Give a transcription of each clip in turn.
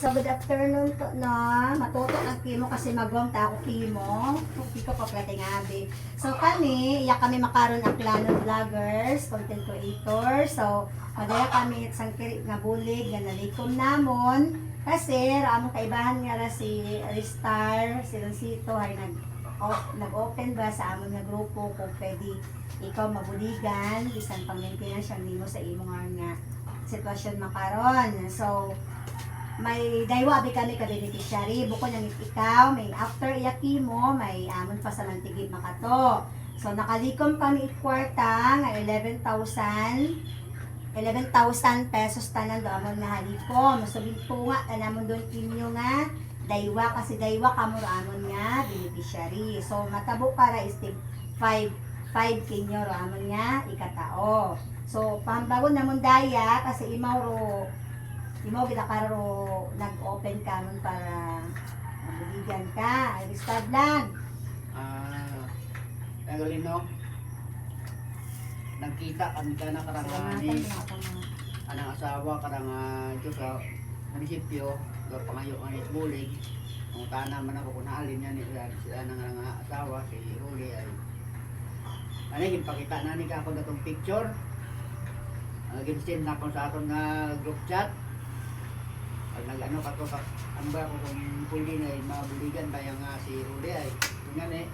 So, good afternoon to na. Matuto ang kimo kasi magwang ta ako kimo. Hindi ko pa pwede ngabi. So, kami, iya kami makaroon ang klano vloggers, content creators. So, madaya kami isang kiri nga bulig nga nalikom namon. Kasi, ramo kaibahan nga ra si Ristar, si Rosito, ay nag nag-open ba sa amon nga grupo kung pwede ikaw mabuligan, isang pang-maintenance siya nimo sa imo nga nga sitwasyon makaron. So, may daywa bi kami ka beneficiary. Bukod ng ikaw may after iyaki mo may amon pa sa mantigid makato so nakalikom kami kwarta nga 11,000 11,000 pesos tanan do amon nga halikom so binto nga tanamon doon kinyo nga daywa kasi daywa kamo ro amon nga beneficiary. So matabo para is 5 5 kinyo ro amon nga ikatao. So pambagon namon daya kasi imaw ro Imo kita karo nag-open ka nun para mabuligan ka. Ay, start lang. Ah, pero lino, nagkita kami ka na karang Salamatan ni mo ako mga anang asawa karang uh, ito sa munisipyo, do pangayo ang bulig. Ang tana man ako kung naalin niya ni sila nang nga asawa si Ruli ay ano yung pakita na ni ka ako datong picture. Uh, Ginsin na ako sa aton nga group chat. Pag nag-ano ka to, ka- ang ba ko kung pwede na eh, mabuligan ba yung nga si Ruli ay Tingnan eh,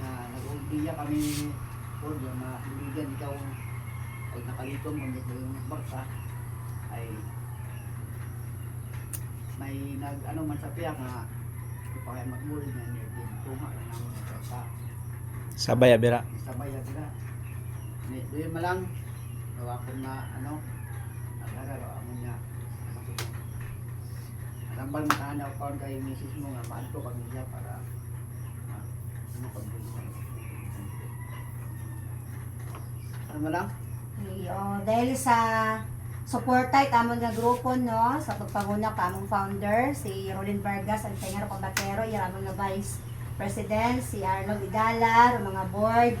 na nag-uulbiya kami po yung mga kaibigan ikaw ay nakalikom kung dito yung baksa ay may nag ano man sa piyak nga ito pa kaya magmuli nga niya din tuma lang naman sa baksa Sabay abira. sabay na ni doon mo lang gawa ko na ano naghararo ako Rambal mo tahan ako kaon kay misis mo nga maan ko pag niya para ah, ano pag Ano lang? Iyo, dahil sa suporta tamon nga grupo no? Sa pagpanguna pa among founder si Rolin Vargas ang Tengero Combatero iramon nga vice president si Arnold Vidala ro mga board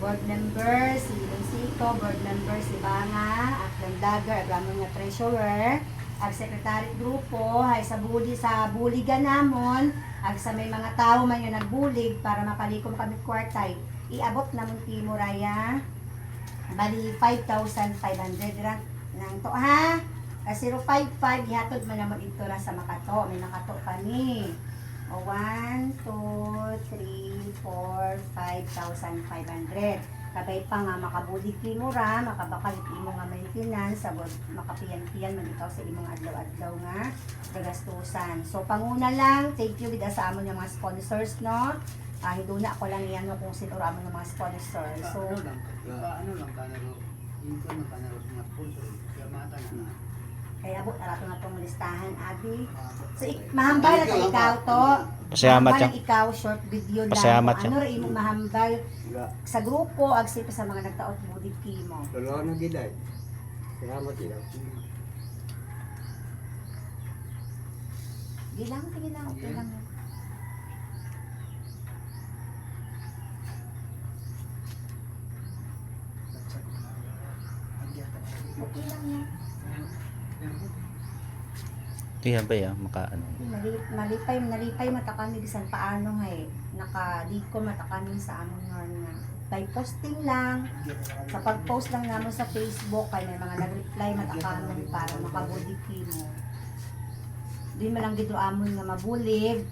board member si Lucico board member si Banga at Dagger ramon nga treasurer ag secretary grupo ay sa buli sa buligan namon ag sa may mga tao man nga nagbulig para mapalikom kami kwartay iabot namon kimo raya Bali, 5,500 ra nang to ha. Ah, 055 ihatod man naman ito ra sa Makato. May Makato kami. O 1, 2, 3, 4, 5,500. Kabay pa nga makabulig mo ra, makabakalit imo nga maintenance, sabot makapiyan-piyan man ikaw sa imong adlaw-adlaw nga gagastusan. So panguna lang, thank you with sa amon nga mga sponsors no. Ah, hiduna ko lang yan no, kung sino ra amon nga mga sponsors. So ano lang, ano lang ka naro, yung ko na sponsor, kaya mata na na. Kaya abot na rato nga itong listahan, Abi. Ah, So, ik- mahambal na ikaw to. Mahambal siya. ang ikaw, short video lang. Pasalamat siya. Ano rin imong mahambal Wala. sa grupo, agsi pa sa mga nagtaot mo di mo. Dalawa na gilay. Salamat sila. Di lang, sige lang, okay lang. yan. Okay lang yan. Tiyan ba ya? Maka ano. Mali- Malipay, nalipay mata kami bisan paano hay. Nakadig ko mata kami sa amon nga nga. By posting lang, sa pag-post lang naman sa Facebook, kay may mga nag-reply mata kami para makabudiki mo. Di man lang dito amon nga mabulig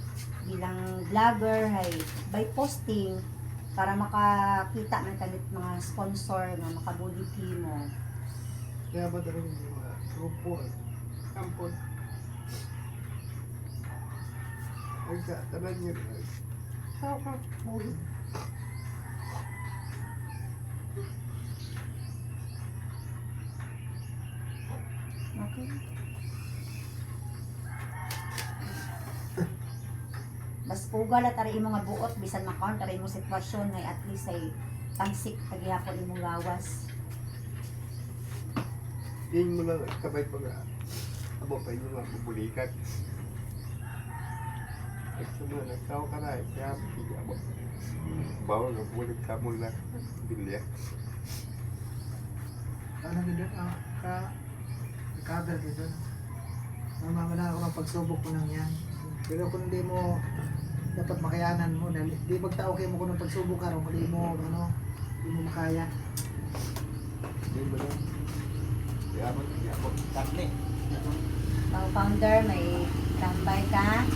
bilang vlogger hay by posting para makakita man kami mga sponsor nga makabudiki mo. Kaya ba talaga yung mga grupo? Kampon. Ay sa tanan niya. Sao ka? Ulo. Okay. Bas pugal at tari imo nga buot bisan makaon tari imo sitwasyon ngay at least ay pansik paghihapon imong gawas. Yan mo lang kabay pa nga. Abo pa yung mga bubulikan. At sa mga nagtao ka na, kaya hindi abo. Bawal na bulik ka mo lang. Bilya. Ano gid ah ka kader gid Mama na ako ng pagsubok ko nang yan. Pero kung hindi mo dapat makayanan mo, dahil di magtao kayo mo kung ng pagsubok ka kung di mo, ano, di mo makaya. Hindi mo lang. Kaya mo, kaya mo. Takli. Pang founder, may tambay ka.